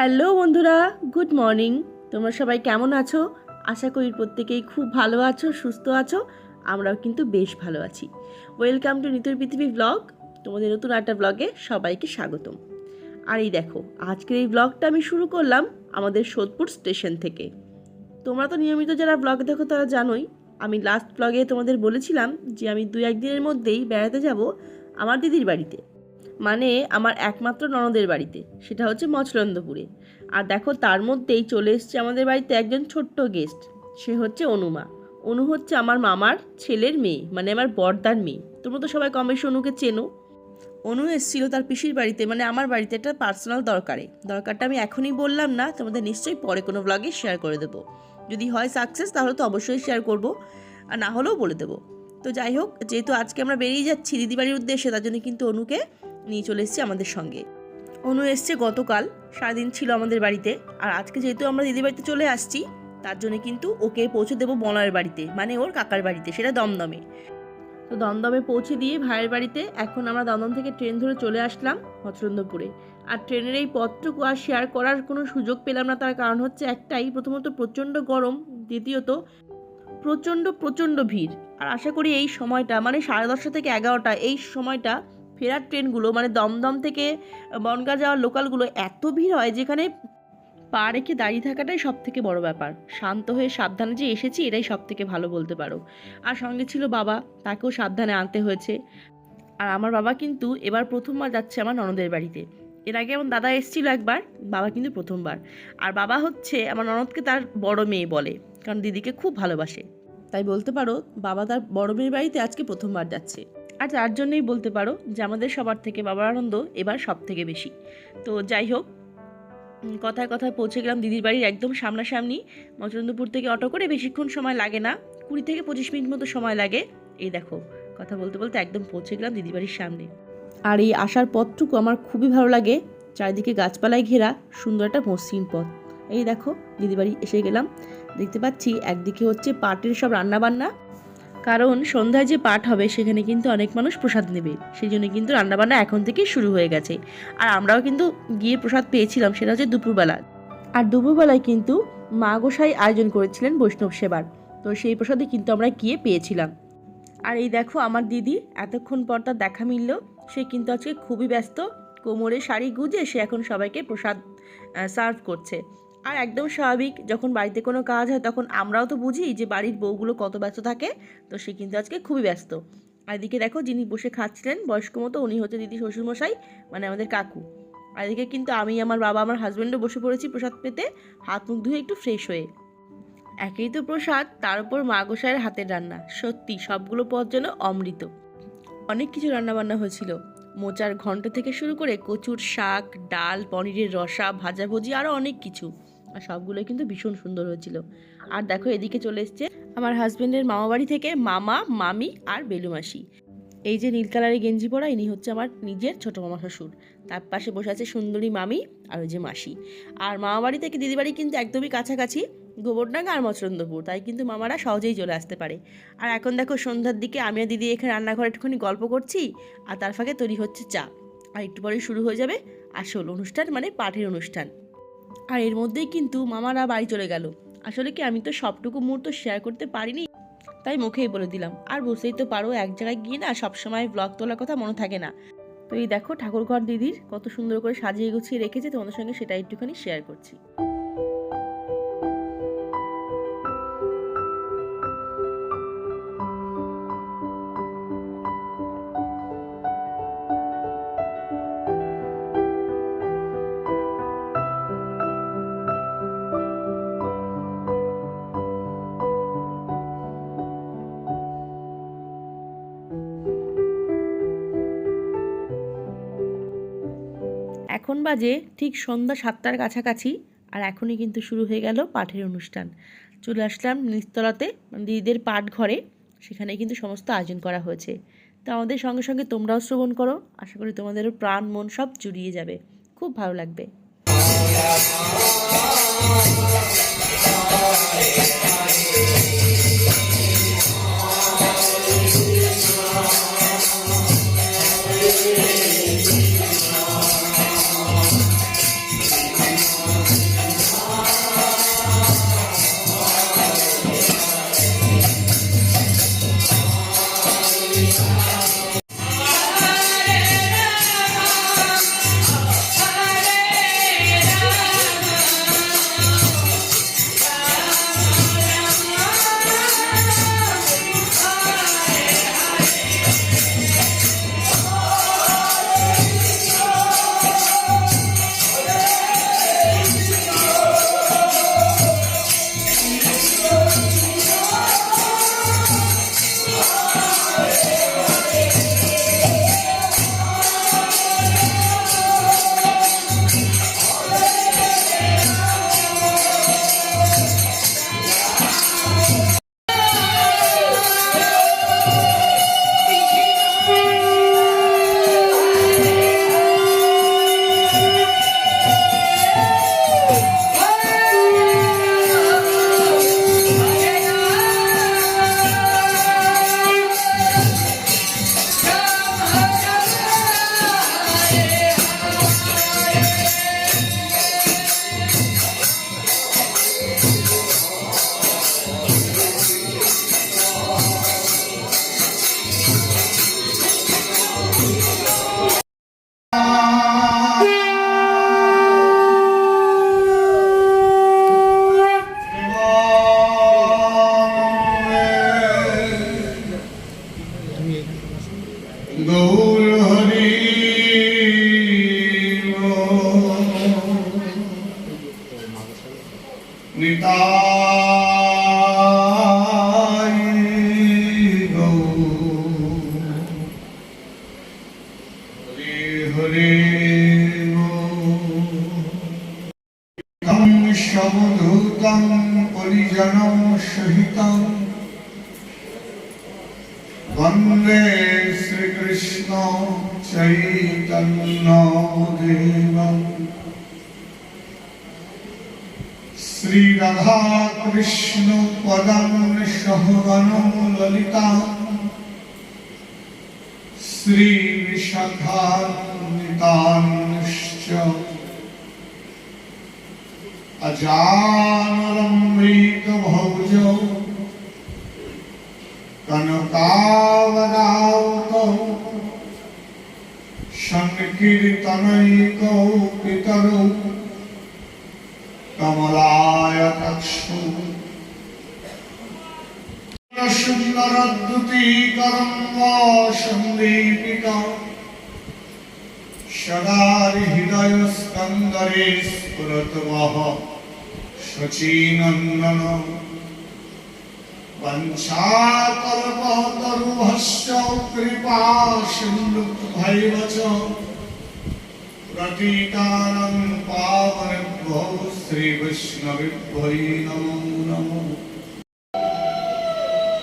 Hello বন্ধুরা, good morning. তোমরা সবাই কেমন আছো? আশা করি প্রত্যেকেই খুব ভালো আছো, সুস্থ আছো, আমরাও কিন্তু বেশ ভালো আছি। ওয়েলকাম টু নিতুর পৃথিবী ব্লগ তোমাদের নতুন একটা ব্লগে সবাইকে স্বাগতম। আর এই দেখো, আজকের এই ব্লগটা আমি শুরু করলাম আমাদের সোদপুর স্টেশন থেকে। তোমরা তো নিয়মিত যারা ব্লগ দেখো তারা জানোই, আমি লাস্ট ব্লগে তোমাদের বলেছিলাম যে আমি দু একদিনের মধ্যেই বেড়াতে যাব আমার দিদির বাড়িতে। মানে আমার একমাত্র ননদের বাড়িতে, সেটা হচ্ছে মচলন্দপুরে। আর দেখো তার মধ্যেই চলে এসছে আমাদের বাড়িতে একজন ছোট্ট গেস্ট সে হচ্ছে অনুমা। অনু হচ্ছে আমার মামার ছেলের মেয়ে মানে আমার বর্দার মেয়ে। তোমরা তো সবাই কমেশ অনুকে চেনো। অনু এসেছিল তার পিসির বাড়িতে মানে আমার বাড়িতে একটা পার্সোনাল দরকারে। দরকারটা আমি এখনই বললাম না, তোমাদের নিশ্চয়ই পরে কোনো ব্লগে শেয়ার করে দেবো। যদি হয় সাকসেস তাহলে তো অবশ্যই শেয়ার করব, আর না হলেও বলে দেবো। তো যাই হোক, যেহেতু আজকে আমরা বেরিয়ে যাচ্ছি দিদি বাড়ির উদ্দেশ্যে, তার জন্য কিন্তু অনুকে নিয়ে চলে এসেছি আমাদের সঙ্গে। অনু এসছে গতকাল, সারাদিন ছিল আমাদের বাড়িতে। আর আজকে যেহেতু আমরা দিদি বাড়িতে চলে আসছি, তার জন্য কিন্তু ওকে পৌঁছে দেবো বলার বাড়িতে মানে ওর কাকার বাড়িতে, সেটা দমদমে। তো দমদমে পৌঁছে দিয়ে ভাইয়ের বাড়িতে এখন আমরা দমদম থেকে ট্রেন ধরে চলে আসলাম মচরন্দপুরে আর ট্রেনের এই পথটুকু আর শেয়ার করার কোনো সুযোগ পেলাম না, তার কারণ হচ্ছে একটাই, প্রথমত প্রচণ্ড গরম, দ্বিতীয়ত প্রচণ্ড প্রচণ্ড ভিড়। আর আশা করি এই সময়টা মানে সাড়ে দশটা থেকে এগারোটা, এই সময়টা ফেরার ট্রেনগুলো মানে দমদম থেকে বনগা যাওয়ার লোকালগুলো, এত ভিড় হয় যেখানে পা রেখে দাঁড়িয়ে থাকাটাই সব থেকে বড় ব্যাপার। শান্ত হয়ে সাবধানে যে এসেছি, এটাই সব থেকে ভালো বলতে পারো। আর সঙ্গে ছিল বাবা, তাকেও সাবধানে আনতে হয়েছে। আর আমার বাবা কিন্তু এবার প্রথমবার যাচ্ছে আমার ননদের বাড়িতে। এর আগে আমার দাদা এসেছিল একবার, বাবা কিন্তু প্রথমবার। আর বাবা হচ্ছে আমার ননদকে তার বড় মেয়ে বলে, কারণ দিদিকে খুব ভালোবাসে। তাই বলতে পারো, বাবা তার বড় মেয়ের বাড়িতে আজকে প্রথমবার যাচ্ছে। আর তার জন্যই বলতে পারো যে আমাদের সবার থেকে বাবার আনন্দ এবার সব থেকে বেশি। তো যাই হোক কথায় কথায় পৌঁছে গেলাম দিদির বাড়ির একদম সামনাসামনি। মচরন্দপুর থেকে অটো করে বেশিক্ষণ সময় লাগে না, কুড়ি থেকে পঁচিশ মিনিট মতো সময় লাগে। এই দেখো, কথা বলতে বলতে একদম পৌঁছে গেলাম দিদির বাড়ির সামনে। আর এই আসার পথটুকু আমার খুবই ভালো লাগে, চারিদিকে গাছপালায় ঘেরা সুন্দর একটা মসৃণ পথ। এই দেখো দিদি বাড়ি এসে গেলাম। দেখতে পাচ্ছি একদিকে হচ্ছে পাটের সব রান্নাবান্না কারণ সন্ধ্যায় যে পাঠ হবে, সেখানে কিন্তু অনেক মানুষ প্রসাদ নেবে। সেই জন্য কিন্তু রান্নাবান্না এখন থেকেই শুরু হয়ে গেছে। আর আমরাও কিন্তু গিয়ে প্রসাদ পেয়েছিলাম, সেটা হচ্ছে দুপুরবেলা। আর দুপুরবেলায় কিন্তু মা গোসাই আয়োজন করেছিলেন বৈষ্ণব সেবার। তো সেই প্রসাদে কিন্তু আমরা গিয়ে পেয়েছিলাম। আর এই দেখো, আমার দিদি এতক্ষণ পর তার দেখা মিলল। সে কিন্তু আজকে খুবই ব্যস্ত। কোমরে শাড়ি গুজে সে এখন সবাইকে প্রসাদ সার্ভ করছে। আর একদম স্বাভাবিক, যখন বাড়িতে কোনো কাজ হয় তখন আমরাও তো বুঝি যে বাড়ির বউগুলো কত ব্যস্ত থাকে, তো সে কিন্তু আজকে খুবই ব্যস্ত। আর এদিকে দেখো যিনি বসে খাচ্ছিলেন, বয়স্ক মতো, উনি হচ্ছে দিদি শ্বশুরমশাই মানে আমাদের কাকু। আর এদিকে কিন্তু আমি, আমার বাবা, আমার হাজব্যান্ডও বসে পড়েছি প্রসাদ পেতে, হাত মুখ ধুয়ে একটু ফ্রেশ হয়ে। একেই তো প্রসাদ, তার উপর মা গোসাইয়ের হাতের রান্না। সত্যি, সবগুলো পদ যেন অমৃত। অনেক কিছু রান্নাবান্না হয়েছিল। মোচার ঘন্ট থেকে শুরু করে কচুর শাক, ডাল, পনিরের রসা ভাজাভুজি আরও অনেক কিছু। আর সবগুলোই কিন্তু ভীষণ সুন্দর হয়েছিল। আর দেখো, এদিকে চলে এসছে আমার হাজবেন্ডের মামা বাড়ি থেকে মামা, মামি আর বেলুমাসি। এই যে নীল কালারের গেঞ্জি পরা, ইনি হচ্ছে আমার নিজের ছোট মামা শ্বশুর। তার পাশে বসে আছে সুন্দরী মামি আর ওই যে মাসি। আর মামা বাড়ি থেকে দিদি বাড়ি কিন্তু একদমই কাছাকাছি। গোবরডাঙ্গা আর মচরন্দপুর, তাই কিন্তু মামারা সহজেই চলে আসতে পারে। আর এখন দেখো সন্ধ্যার দিকে, আমি আর দিদি এখানে রান্নাঘরে একটুখানি গল্প করছি, আর তার ফাঁকে তৈরি হচ্ছে চা। আর একটু পরেই শুরু হয়ে যাবে আসল অনুষ্ঠান মানে পাঠের অনুষ্ঠান। আর এর মধ্যেই কিন্তু মামারা বাড়ি চলে গেল। আসলে কি, আমি তো সবটুকু মুহূর্ত শেয়ার করতে পারিনি, তাই মুখেই বলে দিলাম। আর বুঝতেই তো পারো, এক জায়গায় গিয়ে না সবসময় ব্লগ তোলার কথা মনে থাকে না। তো এই দেখো ঠাকুরঘর দিদির কত সুন্দর করে সাজিয়ে গুছিয়ে রেখেছে, তোমাদের সঙ্গে সেটা একটুখানি শেয়ার করছি। বাজে ঠিক সন্ধ্যা সাতটার কাছাকাছি আর এখনই কিন্তু শুরু হয়ে গেল পাঠের অনুষ্ঠান। চলে আসলাম নিচতলাতে মানে দিদিদের পাঠ ঘরে সেখানে কিন্তু সমস্ত আয়োজন করা হয়েছে। তো আমাদের সঙ্গে সঙ্গে তোমরাও শ্রবণ করো, আশা করি তোমাদেরও প্রাণ, মন সব জুড়িয়ে যাবে। খুব ভালো লাগবে। সহিতম। বন্দে শ্রীকৃষ্ণ চৈতন্য দেবম। শ্রী রাধা কৃষ্ণ পদম সহগণ ললিতা শ্রী বিশাখান্বিতাংশ্চ अजानुलम्बितभौज कनकावदावतौ सङ्कीर्तनैकौ पितरौ कमलायतक्षु सुन्दरद्युतीकरं वा सन्दीपिका सदा हृदयस्कन्दरे स्फुरतवः शचीनन्दन শচীনন্দন বংশাকল্পতরুহস্য নমো নমো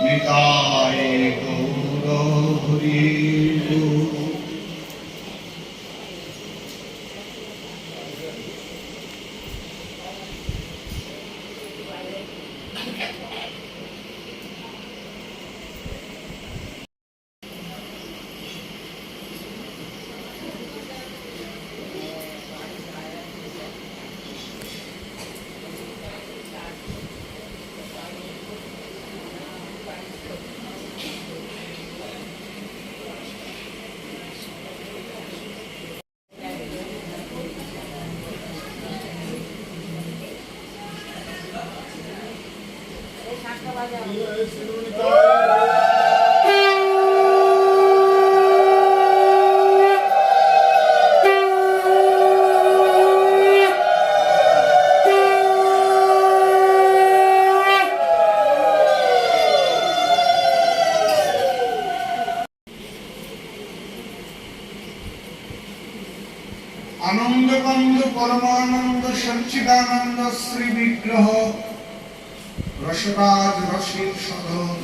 নিতায়ে গৌরহরি পরমানন্দ সচ্চিদানন্দ শ্রী বিগ্রহ রসরাজ রসিক সদন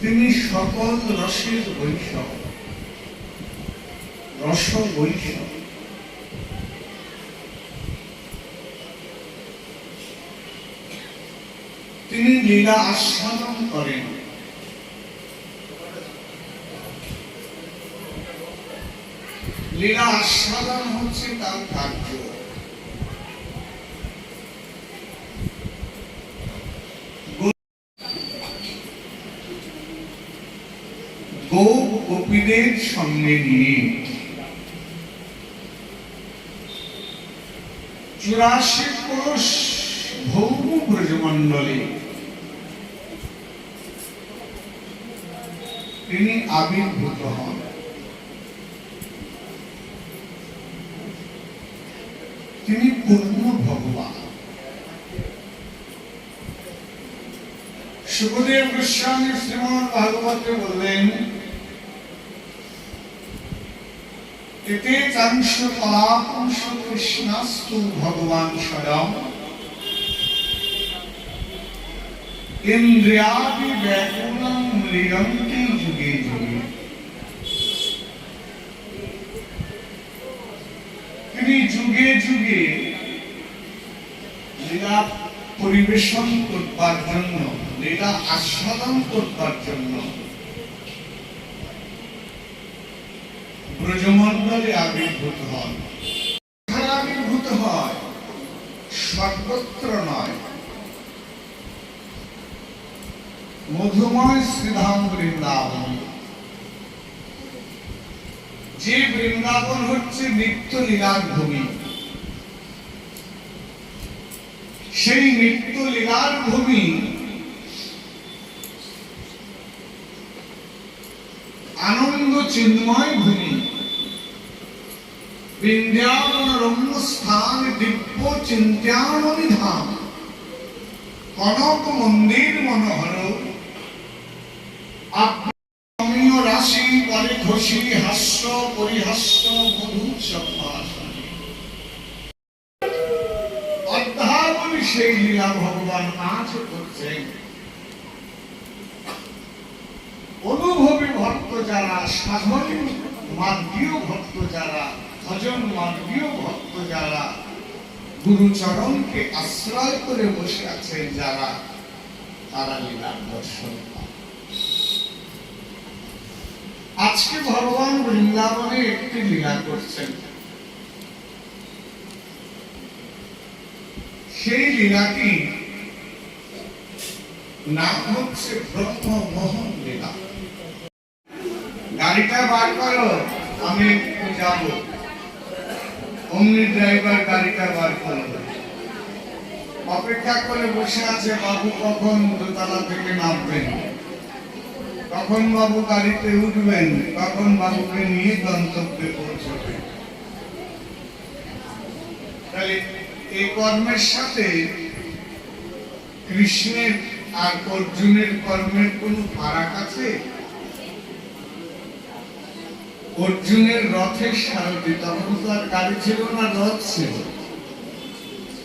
তিনি সকল রসের বৈষব রস বৈষব তিনি লীলা আস্বাদন করেন। লীলা আস্বাদন হচ্ছে তার কার্য গোপীদের সঙ্গে নিয়ে চুরাশি পুরুষ ভৌম ব্রজমণ্ডলে তিনি আবির্ভূত হন তিনি পূর্ণ ভগবান সুখদেব গোস্বামী শ্রীমদ ভাগবতে বললেন, এতে চাংশ কলাপংশ কৃষ্ণাস্তু ভগবান স্বয়ং। ইন্দ্রিয়াদি ব্যাকুলম মৃগন্তি যুগে যুগে। তিনি যুগে যুগে লীলা পরিবেশন করবার জন্য লীলা আস্বাদন করবার জন্য। ব্রজমণ্ডলে আবির্ভূত হন। আবির্ভূত হয়? সর্বত্র নয়। মধুময় শ্রীধাম বৃন্দাবন। যে বৃন্দাবন হচ্ছে নিত্য লীলার ভূমি সেই নিত্য লীলার ভূমি আনন্দ চিন্ময় ভূমি বৃন্দাবন রম্য স্থান দিব্য চিন্তামণি ধাম কনক মন্দির মনোহর। রাশি পরে ঘষি হাস্য পরিহাস্য মধু সম্ভাষণ। সেই লীলা ভগবান আজ করছেন অনুভবী ভক্ত যারা সাধন, মার্গীয় ভক্ত যারা, ভজন মার্গীয় ভক্ত যারা, গুরুচরণকে আশ্রয় করে বসে আছেন যারা, তারা লীলার দর্শন আজকে ভগবান বৃন্দাবনে একটি লীলা করছেন। সেই লীলাটি নাম হচ্ছে ব্রহ্ম মোহন লীলা। গাড়িটা বার করো, আমি যাব। অমনি ড্রাইভার গাড়িটা বার করো অপেক্ষা করে বসে আছে বাবু, কখন দোতলা থেকে নামবেন? কখন বাবু গাড়িতে উঠবেন? কখন বাবুকে নিয়ে গন্তব্যে পৌঁছবেন তাহলে এই কর্মের সাথে কৃষ্ণের আর অর্জুনের কর্মের কোন ফারাক আছে? অর্জুনের রথের সারথি তখন তো আর গাড়ি ছিল না, রথ ছিল।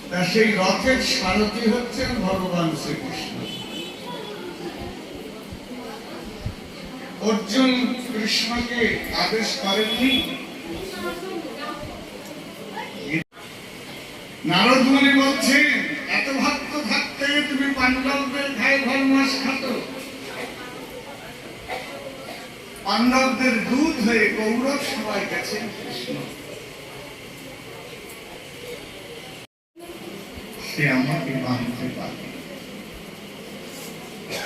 তা সেই রথের সারথি হচ্ছেন ভগবান শ্রীকৃষ্ণ। অর্জুন কৃষ্ণকে আদেশ করেননি। নারদ মুনি বলছেন, এত ভক্ত থাকতে তুমি পাণ্ডবদের খাই ঘর মাস খাত পাণ্ডবদের দুধ হয়ে গৌরব সবাই গেছেন কৃষ্ণ। সে আমাকে মানতে পারে।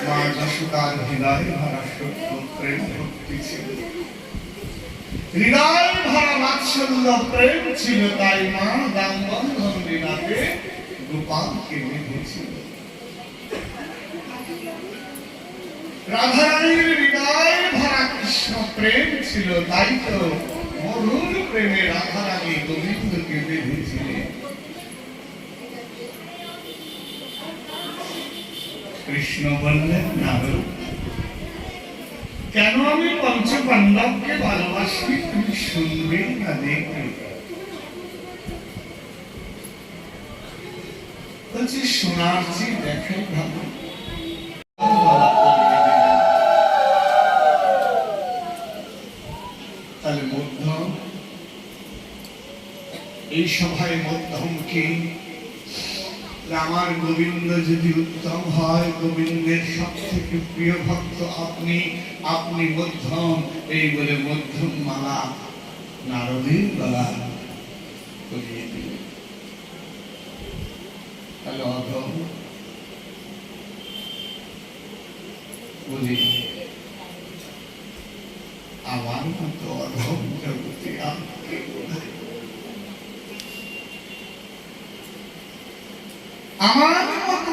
মা যশোদার হৃদয় ভরা সত্য, প্রেম ভক্তি ছিল। হৃদয় ভরা প্রেম ছিল তাই মা দাম বন্ধন লীলাতে গোপালকে বেঁধেছিল। রাধারানীর হৃদয় কৃষ্ণ প্রেম ছিল, তাই তো মধুর প্রেমে রাধারানী গোবিন্দকে বেঁধেছিলেন। কৃষ্ণ বললেন নারদ কেন আমি পঞ্চ পাণ্ডবকে ভালোবাসি? তুমি শুনবে না দেখবে বলছি শোনার চেয়ে দেখাই ভালো। এই সভায় মধ্যম কি? আমার গোবিন্দ যদি উত্তম হয়, গোবিন্দের সব থেকে প্রিয় ভক্ত আপনি আপনি মধ্যম। এই বলে মধ্যম মালা, নারদের গলা করিয়ে দিল তাহলে অধম বলি, আমার মতো অধম জগতে আমাকে আমার মতো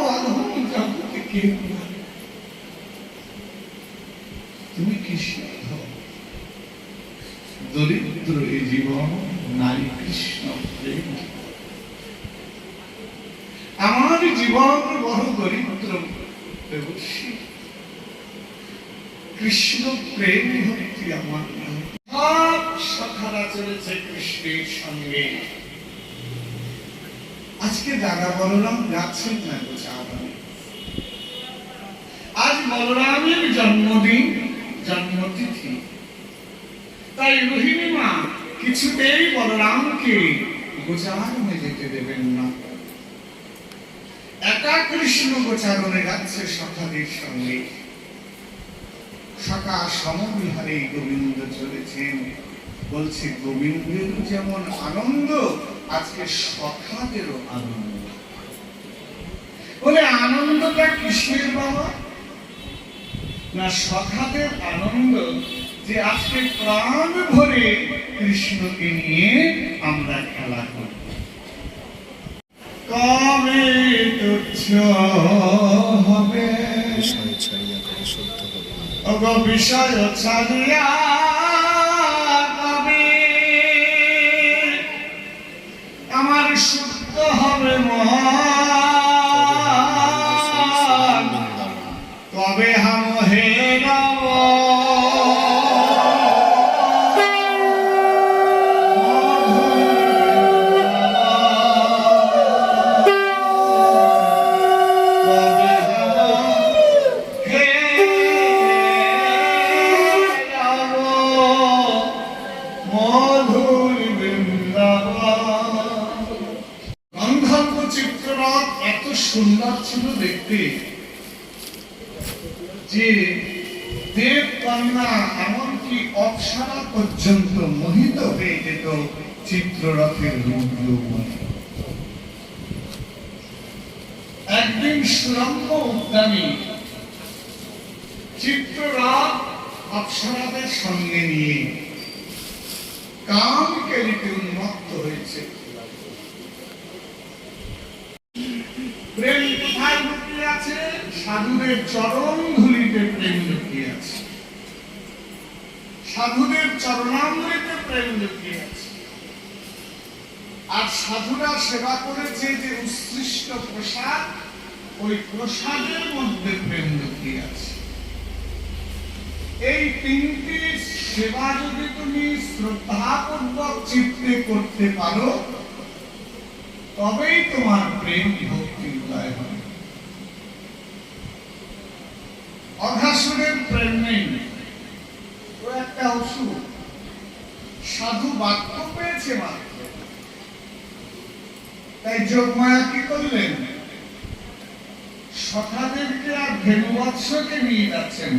তুমি কি দরিদ্র এই জীবন নারী কৃষ্ণ আমার জীবন বড় দরিদ্র কৃষ্ণ প্রেম ভক্তি আমার সখারা চলেছে কৃষ্ণের সঙ্গে। আজকে দাদা বলরাম যাচ্ছেন না গো আজ বলরামের জন্মদিন, জন্মতিথি। তাই রোহিণী মা কিছুতেই বলরামকে গোচারণে যেতে দেবেন না। একা কৃষ্ণ গোচারণে যাচ্ছে সখাদের সঙ্গে। সকা সমবিহারে গোবিন্দ চলেছেন। বলছে, গোবিন্দের যেমন আনন্দ আজকে সখাদেরও আনন্দ। বলে আনন্দটা কিসের বাবা? না সখাদের আনন্দ যে আজকে প্রাণ ভরে কৃষ্ণকে নিয়ে আমরা খেলা করি কবে তুচ্ছ হবে? বিষয় ছাড়িয়া হবে মন প্রেম কোথায় লুকিয়ে আছে? সাধুদের চরণ ধুলিতে প্রেম লুকিয়ে আছে। সাধুদের চরণামৃতে প্রেম লুকিয়ে আছে। আর সাধুরা সেবা করেছে যে উৎসৃষ্ট প্রসাদ, ওই প্রসাদের মধ্যে প্রেম লুকিয়ে আছে। এই তিনটি সেবা যদি তুমি শ্রদ্ধাপূর্বক চিত্তে করতে পারো, তবেই তোমার প্রেম ভক্তি উদয় হবে অঘাসুরের প্রেম নেই। ও একটা অসুর। সাধু বাক্য পেয়েছে মাত্র। তাই যোগমায়া কি করলেন? সখাদেরকে আর ধেনুবৎসকে নিয়ে যাচ্ছেন।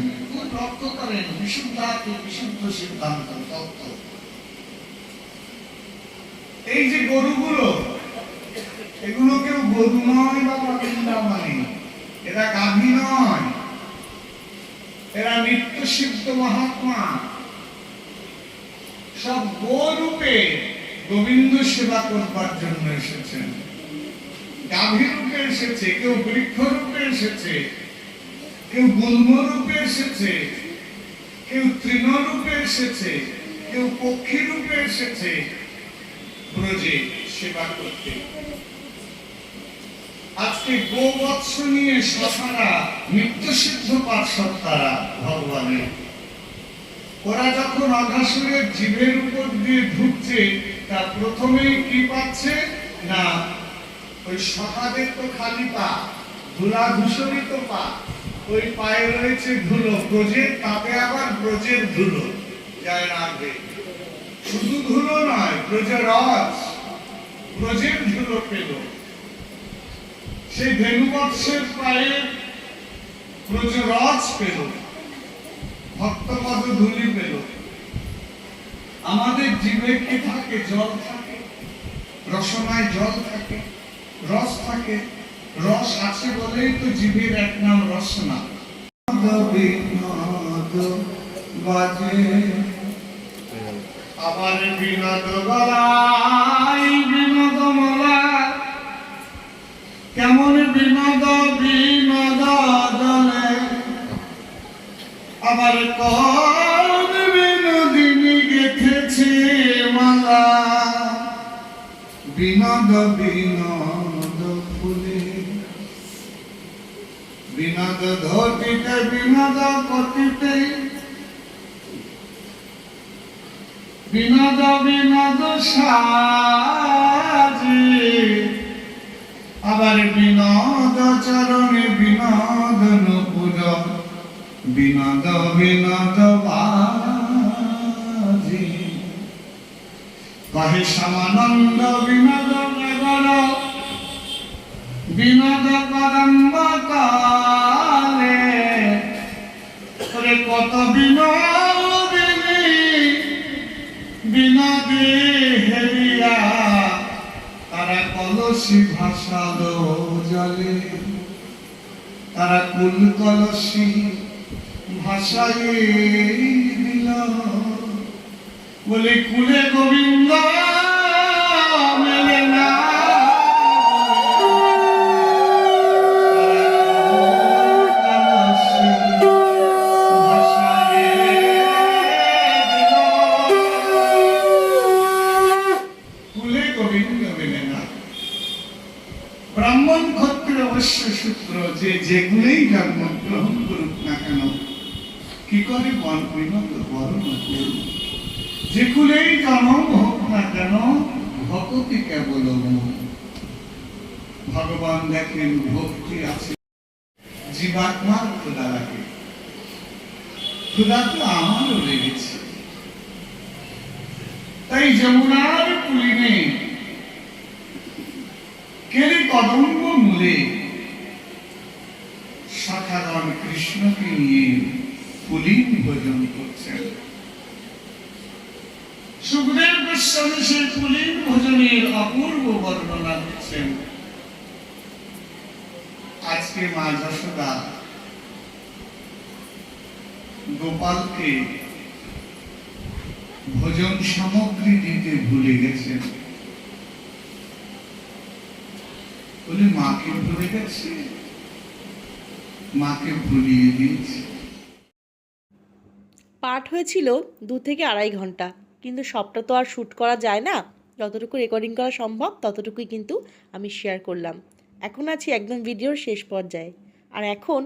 রক্ত করেন। বিশুদ্ধাকে বিশুদ্ধ সিদ্ধান্ত, তত্ত্ব। এই যে গরুগুলো এগুলো কেউ গরু নয় বা বৃন্দাবনী এরা গাভী নয়। এরা নিত্য সিদ্ধ মহাত্মা। সব গোরূপে গোবিন্দ সেবা করবার জন্য এসেছেন। গাভী রূপে এসেছে, কেউ বৃক্ষ রূপে এসেছে, কেউ গুল্ম রূপে এসেছে, কেউ তৃণ রূপে এসেছে, কেউ পক্ষী রূপে এসেছে। ব্রজে সেবা করতে। আজকে গোবৎস নিয়ে সখারা নিত্য সিদ্ধ পার্শ্বদ তারা ভগবানের। ওরা যখন অঘাসুরের জীবের উপর দিয়ে ঢুকছে, তা প্রথমেই কি পাচ্ছে? না, ওই সখাদের তো খালি পা, ধুলা তো পা। ওই পায়ে রয়েছে ধুলো, ব্রজের তাতে আবার ব্রজের ধুলো, যায় রাখবে শুধু ধুলো নয়, ব্রজের রস, ব্রজের ধুলো পেল। সেই ধেনুবৎসের পায়ে ব্রজরজ পেল। ভক্তপদ ধুলি পেল। আমাদের জীবে কি থাকে? জল থাকে রসনায় জল থাকে রস থাকে। রস আছে বলেই তো জীবের এক নাম রসনা। বাজে। আবার বিনোদ গলাই বিনোদ বিনোদ ফুলে। বিনোদ ধটিতে বিনোদ কটিতে বিনোদ বিনোদ সাজে। আবার বিনোদ চরণে বিনোদ নুপুর বিনোদ বিনোদ বাজে। কহে সমানন্দ বিনোদ নগর বিনোদ করম্ব কালে। কত বিনোদিনী, বিনোদে হেরিয়া, তারা কলসি ভাসালো জলে তারা কুল কলসি দিল বলে কুলে গোবিন্দ, মেলে না। ব্রাহ্মণ, ক্ষত্রিয়, অবশ্য সূত্র, যে যেগুলোই জন্মগ্রহণ করুক না কেন, কি করে বন বিনোদ বরণ যে জানো জন্ম হোক না কেন, ভকতি কেবল ভগবান দেখেন ভক্তি আছে। জীবাত্মার ক্ষুদা লাগে ক্ষুদা তো আমারও লেগেছে। তাই যমুনার কুলিনে কেড়ে কদম্ব মূলে সাধারণ কৃষ্ণকে নিয়ে পুলিন ভোজন করছেন সুখদেব গোস্বামী সেই পুলিন ভোজনের অপূর্ব বর্ণনা দিচ্ছেন। আজকে মা যশোদা গোপালকে ভোজন সামগ্রী দিতে ভুলে গেছেন। মাকে ভুলে গেছে? মাকে ভুলিয়ে দিয়েছে? পাঠ হয়েছিল দু থেকে আড়াই ঘণ্টা। কিন্তু সবটা তো আর শ্যুট করা যায় না। যতটুকু রেকর্ডিং করা সম্ভব, ততটুকুই কিন্তু আমি শেয়ার করলাম। এখন আছি একদম ভিডিওর শেষ পর্যায়ে। আর এখন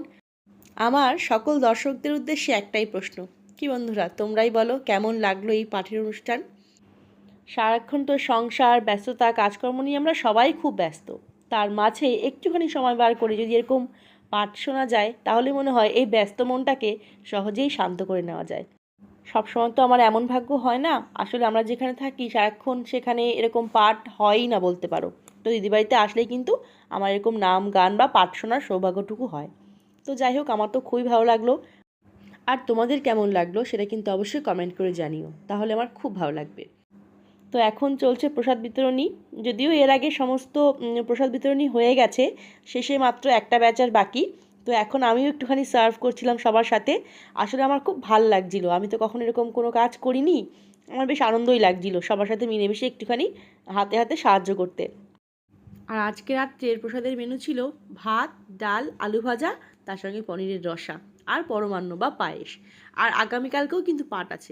আমার সকল দর্শকদের উদ্দেশ্যে একটাই প্রশ্ন। কি বন্ধুরা, তোমরাই বলো কেমন লাগল এই পাঠের অনুষ্ঠান? সারাক্ষণ তো সংসার, ব্যস্ততা, কাজকর্ম নিয়ে আমরা সবাই খুব ব্যস্ত। তার মাঝে একটুখানি সময় বার করে যদি এরকম পাঠ শোনা যায়, তাহলে মনে হয় এই ব্যস্ত মনটাকে সহজেই শান্ত করে নেওয়া যায়। সবসময় তো আমার এমন ভাগ্য হয় না। আসলে আমরা যেখানে থাকি, সারাক্ষণ সেখানে এরকম পাঠ হয়ই না বলতে পারো। তো দিদিবাড়িতে আসলেই কিন্তু আমার এরকম নাম, গান বা পাঠ শোনার সৌভাগ্যটুকু হয়। তো যাই হোক, আমার তো খুবই ভালো লাগল। আর তোমাদের কেমন লাগল সেটা কিন্তু অবশ্যই কমেন্ট করে জানিও। তাহলে আমার খুব ভালো লাগবে। তো এখন চলছে প্রসাদ বিতরণী। যদিও এর আগে সমস্ত প্রসাদ বিতরণী হয়ে গেছে, শেষে মাত্র একটা ব্যাচার বাকি। তো এখন আমিও একটুখানি সার্ভ করছিলাম সবার সাথে। আসলে আমার খুব ভালো লাগছিল। আমি তো কখনো এরকম কোনো কাজ করিনি। আমার বেশ আনন্দই লাগছিল সবার সাথে মিলেমিশে একটুখানি হাতে হাতে সাহায্য করতে। আর আজকে রাত্রের প্রসাদের মেনু ছিল, ভাত, ডাল, আলু ভাজা, তার সঙ্গে পনিরের রসা আর পরমান্ন বা পায়েস। আর আগামীকালকেও কিন্তু পাট আছে।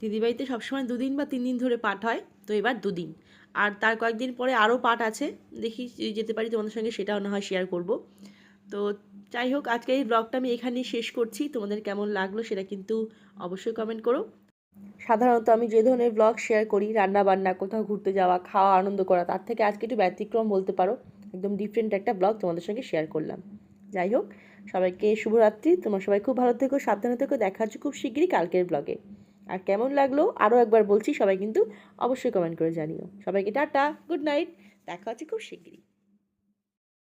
দিদিবাড়িতে সবসময় দুদিন বা তিন দিন ধরে পাট হয়, তো এবার দুদিন। আর তার কয়েকদিন পরে আরও পাট আছে। দেখি যেতে পারি তোমাদের সঙ্গে সেটাও না হয় শেয়ার করব। তো যাই হোক আজকে এই ব্লগটা আমি এখানেই শেষ করছি। তোমাদের কেমন লাগল সেটা কিন্তু অবশ্যই কমেন্ট করো। সাধারণত আমি যে ধরনের ব্লগ শেয়ার করি রান্না বান্না কোথাও ঘুরতে যাওয়া, খাওয়া, আনন্দ করা, তার থেকে আজকে একটু ব্যতিক্রম বলতে পারো। একদম ডিফারেন্ট একটা ব্লগ তোমাদের সঙ্গে শেয়ার করলাম। যাই হোক, সবাইকে শুভরাত্রি। তোমরা সবাই খুব ভালো থেকো, সাবধানে থেকো। দেখা হচ্ছে খুব শিগগিরই কালকের ব্লগে আর কেমন লাগল আরও একবার বলছি, সবাই কিন্তু অবশ্যই কমেন্ট করে জানিও। সবাইকে টাটা গুড নাইট দেখা হচ্ছে খুব শিগগিরই।